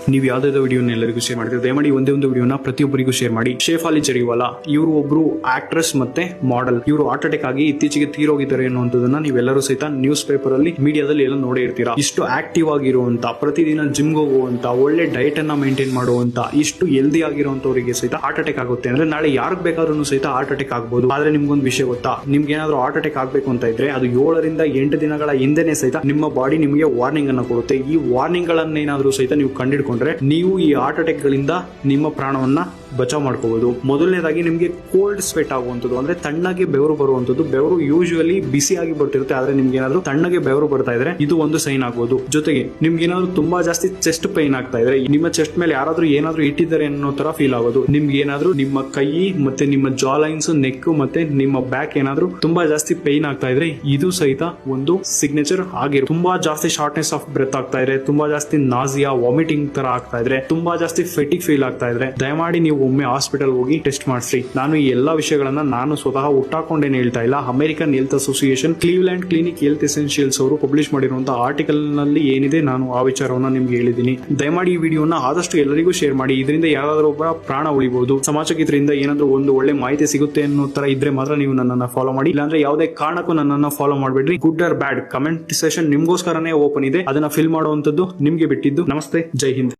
ನೀವು ಯಾವ್ದಾದ್ರು ವಿಡಿಯೋನ ಎಲ್ಲರಿಗೂ ಶೇರ್ ಮಾಡಿದ್ರೆ ದಯಮಾಡಿ ಒಂದೇ ಒಂದು ವಿಡಿಯೋನ ಪ್ರತಿಯೊಬ್ಬರಿಗೂ ಶೇರ್ ಮಾಡಿ. ಶೇಫಾಲಿ ಜರಿವಾಲ ಇವರು ಒಬ್ರು ಆಕ್ಟ್ರೆಸ್ ಮತ್ತೆ ಮಾಡೆಲ್ ಇವರು ಹಾರ್ಟ್ ಅಟ್ಯಾಕ್ ಆಗಿ ಇತ್ತೀಚೆಗೆ ತೀರೋಗಿದ್ದಾರೆ ಅನ್ನುವಂಥದ್ದನ್ನ ನೀವೆಲ್ಲರೂ ಸಹಿತ ನ್ಯೂಸ್ ಪೇಪರ್ ಅಲ್ಲಿ ಮೀಡಿಯಾದಲ್ಲಿ ಎಲ್ಲ ನೋಡೇ ಇರ್ತೀರಾ? ಇಷ್ಟು ಆಕ್ಟಿವ್ ಆಗಿರುವಂತ, ಪ್ರತಿದಿನ ಜಿಮ್ ಹೋಗುವಂತ, ಒಳ್ಳೆ ಡಯಟ್ ಅನ್ನ ಮೇಂಟೈನ್ ಮಾಡುವಂತ, ಇಷ್ಟು ಹೆಲ್ದಿ ಆಗಿರುವಂತವರಿಗೆ ಸಹಿತ ಹಾರ್ಟ್ ಅಟ್ಯಾಕ್ ಆಗುತ್ತೆ. ಅಂದ್ರೆ ನಾಳೆ ಯಾರಿಗೆ ಬೇಕಾದ್ರೂ ಸಹಿತ ಹಾರ್ಟ್ ಅಟ್ಯಾಕ್ ಆಗ್ಬೋದು. ಆದ್ರೆ ನಿಮ್ಗೊಂದು ವಿಷಯ ಗೊತ್ತಾ? ನಿಮ್ಗೆ ಏನಾದ್ರು ಹಾರ್ಟ್ ಅಟ್ಯಾಕ್ ಆಗ್ಬೇಕು ಅಂತ ಇದ್ರೆ ಅದು ಏಳರಿಂದ ಎಂಟು ದಿನಗಳ ಹಿಂದೆನೆ ಸಹಿತ ನಿಮ್ಮ ಬಾಡಿ ನಿಮಗೆ ವಾರ್ನಿಂಗ್ ಅನ್ನ ಕೊಡುತ್ತೆ. ಈ ವಾರ್ನಿಂಗ್ ಗಳನ್ನೇನಾದ್ರೂ ಸಹಿತ ನೀವು ಕಂಡಿಡ್ಕೊಂಡ್ರೆ ನೀವು ಈ ಹಾರ್ಟ್ ಅಟ್ಯಾಕ್ ಗಳಿಂದ ನಿಮ್ಮ ಪ್ರಾಣವನ್ನ ಬಚಾವ್ ಮಾಡ್ಕೋಬಹುದು ಮೊದಲನೇದಾಗಿ ನಿಮಗೆ ಕೋಲ್ಡ್ ಸ್ವೆಟ್ ಆಗುವಂಥದ್ದು, ಅಂದ್ರೆ ತಣ್ಣಗೆ ಬೆವರು ಬರುವಂಥದ್ದು. ಬೆವರು ಯೂಶುವಲಿ ಬಿಸಿಯಾಗಿ ಬರ್ತಿರುತ್ತೆ, ಆದ್ರೆ ನಿಮ್ಗೆ ಏನಾದ್ರು ತಣ್ಣಗೆ ಬೆವರು ಬರ್ತಾ ಇದ್ರೆ ಇದು ಒಂದು ಸೈನ್ ಆಗ್ಬಹುದು ಜೊತೆಗೆ ನಿಮ್ಗೆ ಏನಾದ್ರು ತುಂಬಾ ಜಾಸ್ತಿ ಚೆಸ್ಟ್ ಪೈನ್ ಆಗ್ತಾ ಇದ್ರೆ, ನಿಮ್ಮ ಚೆಸ್ಟ್ ಮೇಲೆ ಯಾರಾದ್ರೂ ಏನಾದ್ರು ಇಟ್ಟಿದ್ದಾರೆ ಅನ್ನೋ ತರ ಫೀಲ್ ಆಗೋದು. ನಿಮ್ಗೆ ಏನಾದ್ರು ನಿಮ್ಮ ಕೈ ಮತ್ತೆ ನಿಮ್ಮ ಜಾ ಲೈನ್ಸ್ ನೆಕ್ ಮತ್ತೆ ನಿಮ್ಮ ಬ್ಯಾಕ್ ಏನಾದ್ರು ತುಂಬಾ ಜಾಸ್ತಿ ಪೈನ್ ಆಗ್ತಾ ಇದ್ರೆ, ಇದು ಸಹಿತ ಒಂದು ಸಿಗ್ನೇಚರ್ ಆಗಿರೋ ತುಂಬಾ ಜಾಸ್ತಿ ಶಾರ್ಟ್ನೆಸ್ ಆಫ್ ಬ್ರೆತ್ ಆಗ್ತಾ ಇದ್ರೆ, ತುಂಬಾ ಜಾಸ್ತಿ ನಾಸಿಯಾ ವಾಮಿಟಿಂಗ್ ತರ ಆಗ್ತಾ ಇದ್ರೆ, ತುಂಬಾ ಜಾಸ್ತಿ ಫೆಟಿಕ್ ಫೀಲ್ ಆಗ್ತಾ ಇದ್ರೆ, ದಯಮಾಡಿ ನೀವು ಒಮ್ಮೆ ಹಾಸ್ಪಿಟಲ್ ಹೋಗಿ ಟೆಸ್ಟ್ ಮಾಡಿಸ್ರಿ ನಾನು ಈ ಎಲ್ಲಾ ವಿಷಯಗಳನ್ನ ನಾನು ಸ್ವತಃ ಹುಟ್ಟಾಕೊಂಡೇನೆ ಹೇಳ್ತಾ ಇಲ್ಲ. American health association Cleveland clinic health essentials ಅವರು ಪಬ್ಲಿಷ್ ಮಾಡಿರುವಂತಹ ಆರ್ಟಿಕಲ್ನಲ್ಲಿ ಏನಿದೆ ನಾನು ಆ ವಿಚಾರವನ್ನ ನಿಮ್ಗೆ ಹೇಳಿದ್ದೀನಿ. ದಯಮಾಡಿ ಈ ವಿಡಿಯೋನ ಆದಷ್ಟು ಎಲ್ಲರಿಗೂ ಶೇರ್ ಮಾಡಿ. ಇದರಿಂದ ಯಾರಾದರೂ ಒಬ್ಬರ ಪ್ರಾಣ ಉಳಿಬಹುದು ಸಮಾಜಕ್ಕೆ ಇದರಿಂದ ಏನಾದ್ರೂ ಒಂದು ಒಳ್ಳೆ ಮಾಹಿತಿ ಸಿಗುತ್ತೆ ಅನ್ನೋ ತರ ಇದ್ರೆ ಮಾತ್ರ ನೀವು ನನ್ನನ್ನು ಫಾಲೋ ಮಾಡಿ. ಇಲ್ಲಾಂದ್ರೆ ಯಾವುದೇ ಕಾರಣಕ್ಕೂ ನನ್ನನ್ನು ಫಾಲೋ ಮಾಡಬೇಡ್ರಿ. Good or bad comment session ನಿಮ್ಗೋಸ್ಕರನೇ open ಇದೆ. ಅದನ್ನ ಫಿಲ್ ಮಾಡುವಂತದ್ದು ನಿಮ್ಗೆ ಬಿಟ್ಟಿದ್ದು. ನಮಸ್ತೆ. ಜೈ ಹಿಂದ್.